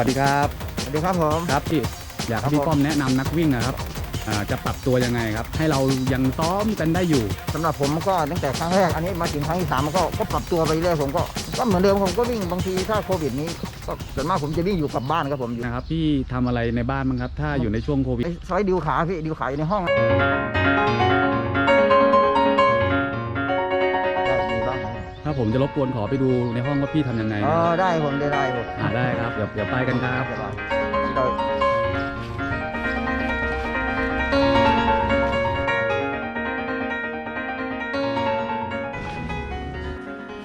สวัสดีครับ สวัสดีครับผม ครับพี่อยากให้ครับพี่ผมป้อมแนะนำนักวิ่งนะครับอ่าจะปรับตัวยังไงครับ ให้เรายังซ้อมกันได้อยู่ สำหรับผมก็ตั้งแต่ครั้งแรกอันนี้มาถึงครั้งที่สามมันก็ก็ปรับตัวไปเรื่อยผมก็ก็เหมือนเดิมผมก็วิ่งบางทีถ้าโควิดนี้ก็ส่วนมากผมจะวิ่งอยู่กับบ้านครับผมอยู่นะครับพี่ทำอะไรในบ้านบ้างครับ ถ้าอยู่ในช่วงโควิด ไอ้ซอยดิวขาพี่ดิวขาอยู่ในห้องได้ ถ้าผมจะรบกวนขอไปดูในห้องว่าพี่ทำยังไงอ๋นะอได้ผมได้ได้ผมอ่าได้ครับ เดี๋ยวเดี๋ยวไปกันครับได้ได้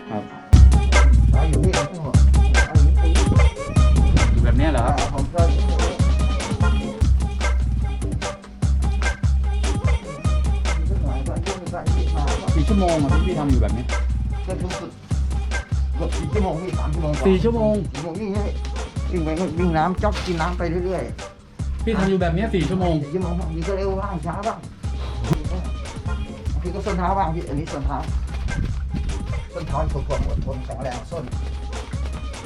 ครับได้อยู่พี่ผมก็เอาอยู่ที่อยู่แบบเนี้ยเหรอครับผมก็ก็สี่ชั่วโมงอะที่พี่ทำอยู่แบบนี้ เกือบสุดเกือบสี่ชั่วโมงพี่สามชั่วโมงกว่าสี่ชั่วโมงสี่ชั่วโมงวิ่งให้วิ่งไปก็วิ่งน้ำจ๊อกกินน้ำไปเรื่อยพี่ทำอยู่แบบเนี้ยสี่ชั่วโมงๆสี่ชั่วโมงบางทีก็เร็วบ้างช้าบ้างบางทีก็ส้นเท้าบ้างพี่อันนี้ส้นเท้าส้นเท้าฝึกความอดทนแข็งแรงส้น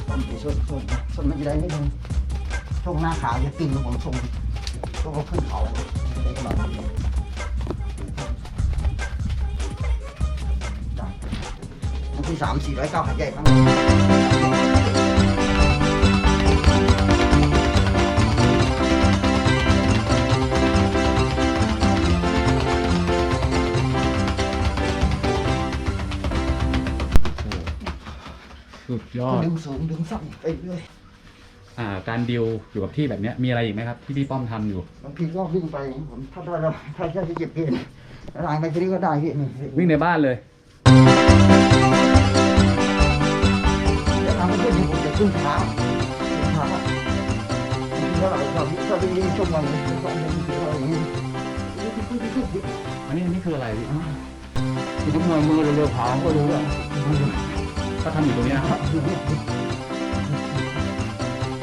ส้นส้นส้นส้นมันจะได้ไม่ถึงช่วงหน้าขาจะตึงผมช่วงช่วงขึ้นเขาจะได้ขนาด นี้บางทีสามสี่ร้อยเก้าหายใจครั้งหนึ่งสุดยอด ดึงสูงดึงสั้นไปเรื่อยอ่า การดิวอยู่กับที่แบบเนี้ยมีอะไรอีกไหมครับ ที่พี่ป้อมทำอยู่ บางทีก็วิ่งไปผมถ้าได้เราถ้าแค่ที่เจ็บเพนลายไปที่นี่ก็ได้พี่นี่วิ่งในบ้านเลย ขึ้นนี่ผมจะขึ้นเท้าขึ้นเท้าถ้าเราถ้าถ้าวิ่งวิ่งช่วงวันนี้ต้องวิ่งถึงเราอย่างนี้อันนี้อันนี้คืออะไรพี่คือทุกมือมือเร็วๆเผาก็รู้ว่าก็ทำอยู่ตรงนี้ยครับ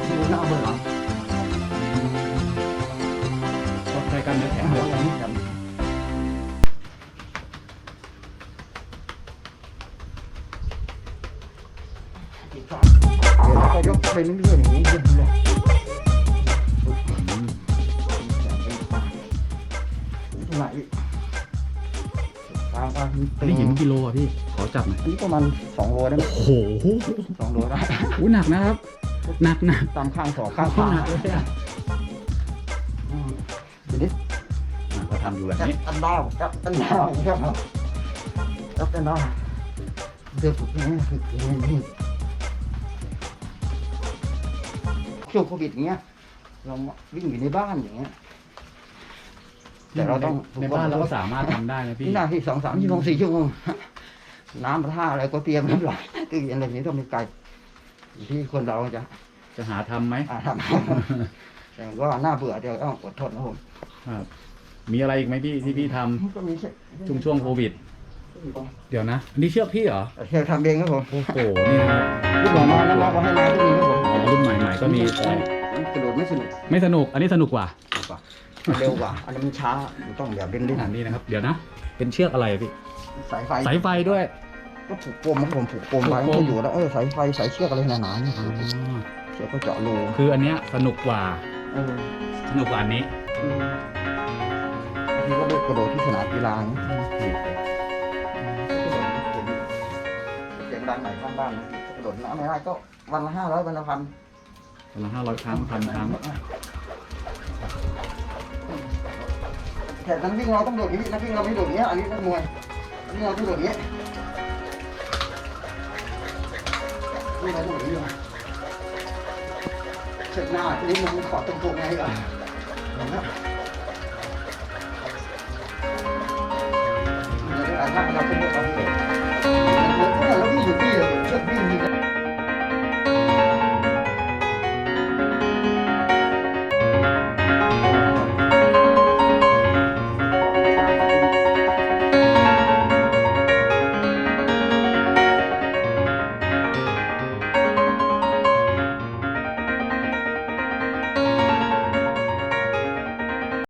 มือหน้าบนหลัง เดี๋ยวเราก็ยกไปเรื่อยๆอย่างนี้ขึ้นเลยไหนตามกันอันนี้หินกิโลอะพี่ ขอจับหน่อยอันนี้ประมาณสองโลได้ไหมโอ้โหสองโลได้อู้หนักนะครับ หนักหนักตามข้างสองข้างข้าขางหนักเลยอะอืมทีนี้อะก็ทำอยู่แบบจับนี้อันดาวจับอันดาวครับจับอันดาวเดือดฝึกนี้ฝึกนี้ ช่วงโควิดอย่างเงี้ย เราวิ่งอยู่ในบ้านอย่างเงี้ย แต่เราต้องในบ้านเราก็สามารถทำได้นะพี่นี่นาที่สองสามชั่วโมงสี่ชั่วโมงน้ำท่าอะไรก็เตรียมน้ำไหลตู้เย็นอะไรนี้ต้องมีไกลอยู่ที่คนเราจะจะหาทำไหมอ่าทำ แต่ก็น่าเบื่อเดี๋ยวต้องอดทนนะผมครับ มีอะไรอีกไหมพี่ที่พี่ทำก็มีแค่ช่วงช่วงโควิด เดี๋ยวนะอันนี้เชือกพี่เหรอเชียทำเองครับผมโอ้โห นี่นะครับลูกหลานมาแล้วมาก็ให้มาก็มีครับผมอ๋อ รุ่นใหม่ๆก็มีแต่กระโดดไม่สนุกไม่สนุก อันนี้สนุกกว่ากว่าเร็วกว่า อันนั้นมันช้ามันต้องแบบเล่นอันนี้นะครับ เดี๋ยวนะ เป็นเชือกอะไรอะพี่ๆสายไฟสายไฟด้วย ก็ผูกปมครับผมผูกปมไว้ผูกปม ก็อยู่แล้วเออสายไฟสายเชือกอะไรหนาๆเนี่ยอ๋อเชือกก็เจาะรูคืออันเนี้ยสนุกกว่า เออสนุกกว่าอันนี้อืมบางทีก็ไปกระโดดที่สนามกีฬาอย่างเงี้ยเสียงดังไหนข้างบ้านนะกระโดดน้ำไม่ได้ก็วันละห้าร้อยวันละพัน วันละห้าร้อยครั้งพันครั้งแต่นักวิ่งเราต้องโดดอย่างนี้นักวิ่งเราไม่โดดอย่างนี้ยอันนี้นักมวยอันนี้เราต้องโดดอย่างนี้นี่เราต้องโดดอย่างนี้เช็ดหน้าทีนี้มันขอดตรงๆไงอะเห็นไหมเดี๋ยวอ่านหน้าเราเป็นเรื่องของ